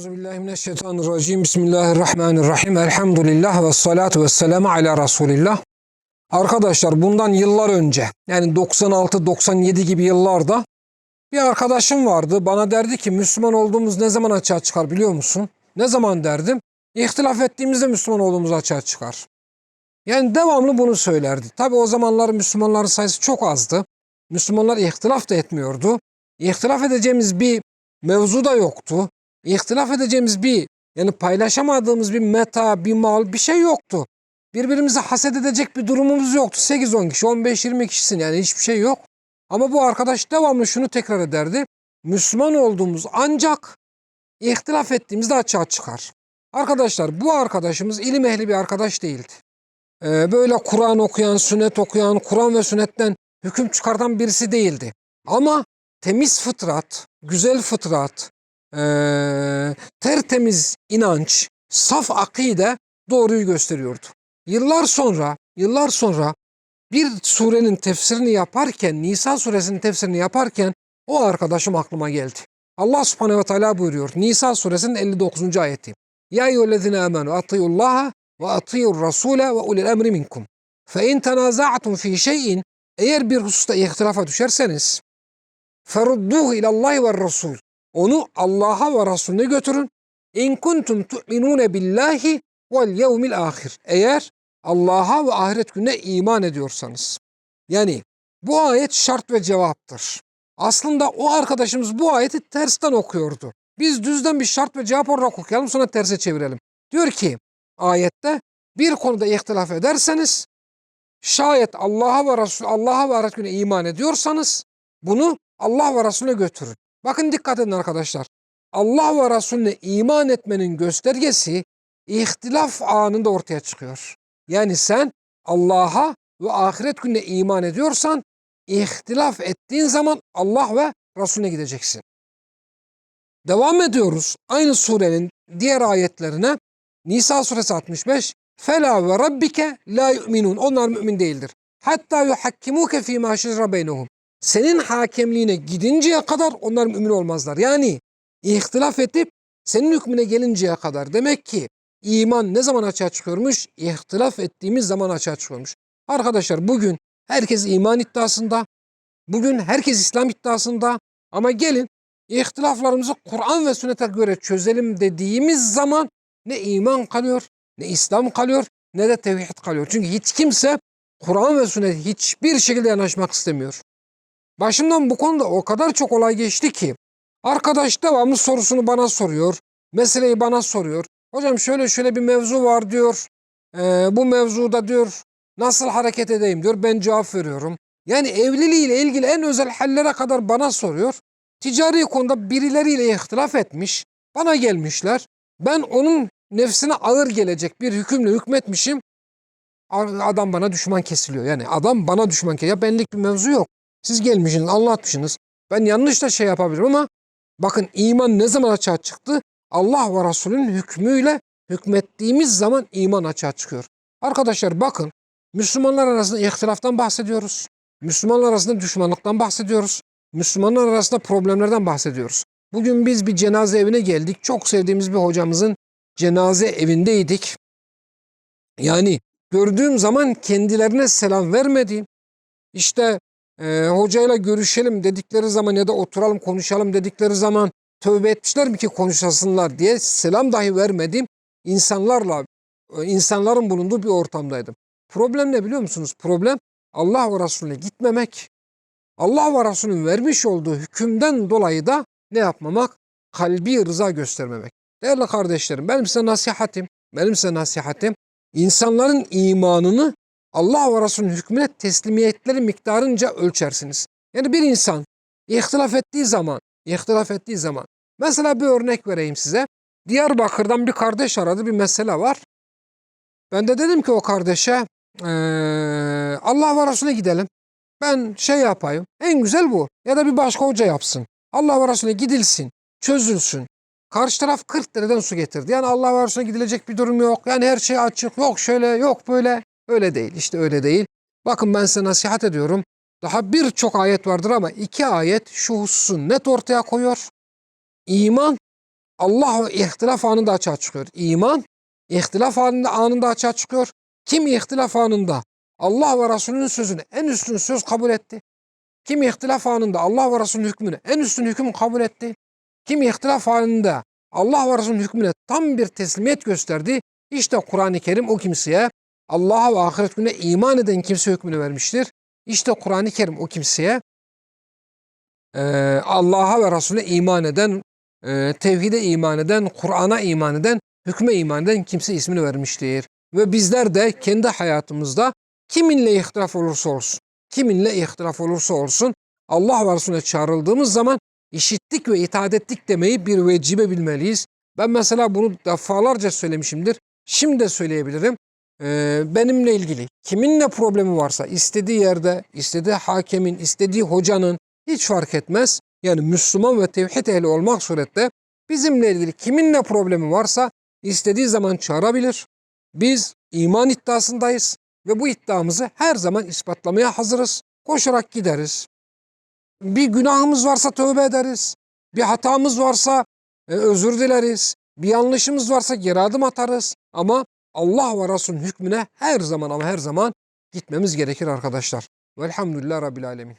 Euzubillahimineşşeytanirracim. Bismillahirrahmanirrahim. Elhamdülillah ve salatu ve selamu ala Resulillah. Arkadaşlar bundan yıllar önce yani 96-97 gibi yıllarda bir arkadaşım vardı. Bana derdi ki Müslüman olduğumuz ne zaman açığa çıkar biliyor musun? Ne zaman derdim? İhtilaf ettiğimizde Müslüman olduğumuz açığa çıkar. Yani devamlı bunu söylerdi. Tabi o zamanlar Müslümanların sayısı çok azdı. Müslümanlar ihtilaf da etmiyordu. İhtilaf edeceğimiz bir mevzu da yoktu. İhtilaf edeceğimiz bir yani paylaşamadığımız bir meta, bir mal bir şey yoktu. Birbirimizi haset edecek bir durumumuz yoktu. 8-10 kişi, 15-20 kişisin yani hiçbir şey yok. Ama bu arkadaş devamlı şunu tekrar ederdi. Müslüman olduğumuz ancak ihtilaf ettiğimizde açığa çıkar. Arkadaşlar bu arkadaşımız ilim ehli bir arkadaş değildi. Ee, böyle Kur'an okuyan, sünnet okuyan, Kur'an ve sünnetten hüküm çıkartan birisi değildi. Ama temiz fıtrat, güzel fıtrat, ee, tertemiz inanç, saf akide doğruyu gösteriyordu. Yıllar sonra, yıllar sonra bir surenin tefsirini yaparken, Nisa suresinin tefsirini yaparken o arkadaşım aklıma geldi. Allah subhanehu ve teala buyuruyor. Nisa suresinin 59. ayeti. Ya eyyühellezine amenu atiyullaha ve atiyur rasule ve ulil emri minkum. Fe in tenaza'tum fi şeyin eğer bir hususta ihtilafa düşerseniz ferudduhu ilallahi ve rasul. Onu Allah'a ve Resulüne götürün. İn kuntum tu'minune billahi vel yevmil ahir. Eğer Allah'a ve ahiret gününe iman ediyorsanız. Yani bu ayet şart ve cevaptır. Aslında o arkadaşımız bu ayeti tersten okuyordu. Biz düzden bir şart ve cevap olarak okuyalım sonra terse çevirelim. Diyor ki ayette bir konuda ihtilaf ederseniz şayet Allah'a ve Resul Allah'a ve ahiret gününe iman ediyorsanız bunu Allah ve Resulüne götürün. Bakın dikkat edin arkadaşlar. Allah ve Resulüne iman etmenin göstergesi ihtilaf anında ortaya çıkıyor. Yani sen Allah'a ve ahiret gününe iman ediyorsan ihtilaf ettiğin zaman Allah ve Resulüne gideceksin. Devam ediyoruz. Aynı surenin diğer ayetlerine Nisa suresi 65 Fela ve rabbike la yu'minun. Onlar mümin değildir. Hatta yuhakkimuke fîmâ şecre beynehum. Senin hakemliğine gidinceye kadar onlar mümin olmazlar. Yani ihtilaf edip senin hükmüne gelinceye kadar. Demek ki iman ne zaman açığa çıkıyormuş? İhtilaf ettiğimiz zaman açığa çıkıyormuş. Arkadaşlar bugün herkes iman iddiasında. Bugün herkes İslam iddiasında. Ama gelin ihtilaflarımızı Kur'an ve sünnete göre çözelim dediğimiz zaman ne iman kalıyor, ne İslam kalıyor, ne de tevhid kalıyor. Çünkü hiç kimse Kur'an ve sünnet hiçbir şekilde yanaşmak istemiyor. Başımdan bu konuda o kadar çok olay geçti ki arkadaş devamlı sorusunu bana soruyor. Meseleyi bana soruyor. Hocam şöyle şöyle bir mevzu var diyor. Ee, bu mevzuda diyor nasıl hareket edeyim diyor. Ben cevap veriyorum. Yani evliliğiyle ilgili en özel hallere kadar bana soruyor. Ticari konuda birileriyle ihtilaf etmiş. Bana gelmişler. Ben onun nefsine ağır gelecek bir hükümle hükmetmişim. Adam bana düşman kesiliyor. Yani adam bana düşman kesiliyor. Ya benlik bir mevzu yok. Siz gelmişsiniz, anlatmışsınız. Ben yanlış da şey yapabilirim ama bakın iman ne zaman açığa çıktı? Allah ve Resulünün hükmüyle hükmettiğimiz zaman iman açığa çıkıyor. Arkadaşlar bakın Müslümanlar arasında ihtilaftan bahsediyoruz. Müslümanlar arasında düşmanlıktan bahsediyoruz. Müslümanlar arasında problemlerden bahsediyoruz. Bugün biz bir cenaze evine geldik. Çok sevdiğimiz bir hocamızın cenaze evindeydik. Yani gördüğüm zaman kendilerine selam vermediğim, işte e, hocayla görüşelim dedikleri zaman ya da oturalım konuşalım dedikleri zaman tövbe etmişler mi ki konuşasınlar diye selam dahi vermediğim insanlarla, e, insanların bulunduğu bir ortamdaydım. Problem ne biliyor musunuz? Problem Allah ve Resulüne gitmemek. Allah ve Resulünün vermiş olduğu hükümden dolayı da ne yapmamak? Kalbi rıza göstermemek. Değerli kardeşlerim benim size nasihatim, benim size nasihatim insanların imanını Allah ve Resulünün hükmüne teslimiyetleri miktarınca ölçersiniz. Yani bir insan ihtilaf ettiği zaman, ihtilaf ettiği zaman, mesela bir örnek vereyim size. Diyarbakır'dan bir kardeş aradı, bir mesele var. Ben de dedim ki o kardeşe, ee, Allah ve Resulüne gidelim. Ben şey yapayım, en güzel bu. Ya da bir başka hoca yapsın. Allah ve Resulüne gidilsin, çözülsün. Karşı taraf 40 dereden su getirdi. Yani Allah ve Resulüne gidilecek bir durum yok. Yani her şey açık, yok şöyle, yok böyle. Öyle değil, işte öyle değil. Bakın ben size nasihat ediyorum. Daha birçok ayet vardır ama iki ayet şu hususu net ortaya koyuyor. İman Allah ihtilaf anında açığa çıkıyor. İman ihtilaf anında, anında açığa çıkıyor. Kim ihtilaf anında Allah ve Resulünün sözünü en üstün söz kabul etti. Kim ihtilaf anında Allah ve Resulünün hükmünü en üstün hüküm kabul etti. Kim ihtilaf anında Allah ve Resulünün hükmüne tam bir teslimiyet gösterdi. İşte Kur'an-ı Kerim o kimseye Allah'a ve ahiret gününe iman eden kimse hükmünü vermiştir. İşte Kur'an-ı Kerim o kimseye e, Allah'a ve Resulüne iman eden, e, tevhide iman eden, Kur'an'a iman eden, hükme iman eden kimse ismini vermiştir. Ve bizler de kendi hayatımızda kiminle ihtilaf olursa olsun, kiminle ihtilaf olursa olsun Allah ve Resulüne çağrıldığımız zaman işittik ve itaat ettik demeyi bir vecibe bilmeliyiz. Ben mesela bunu defalarca söylemişimdir. Şimdi de söyleyebilirim. Ee, benimle ilgili kiminle problemi varsa istediği yerde, istediği hakemin, istediği hocanın hiç fark etmez. Yani Müslüman ve tevhid ehli olmak surette bizimle ilgili kiminle problemi varsa istediği zaman çağırabilir. Biz iman iddiasındayız ve bu iddiamızı her zaman ispatlamaya hazırız. Koşarak gideriz. Bir günahımız varsa tövbe ederiz. Bir hatamız varsa e, özür dileriz. Bir yanlışımız varsa geri adım atarız. Ama Allah ve Resul'ün hükmüne her zaman ama her zaman gitmemiz gerekir arkadaşlar. Velhamdülillah Rabbil Alemin.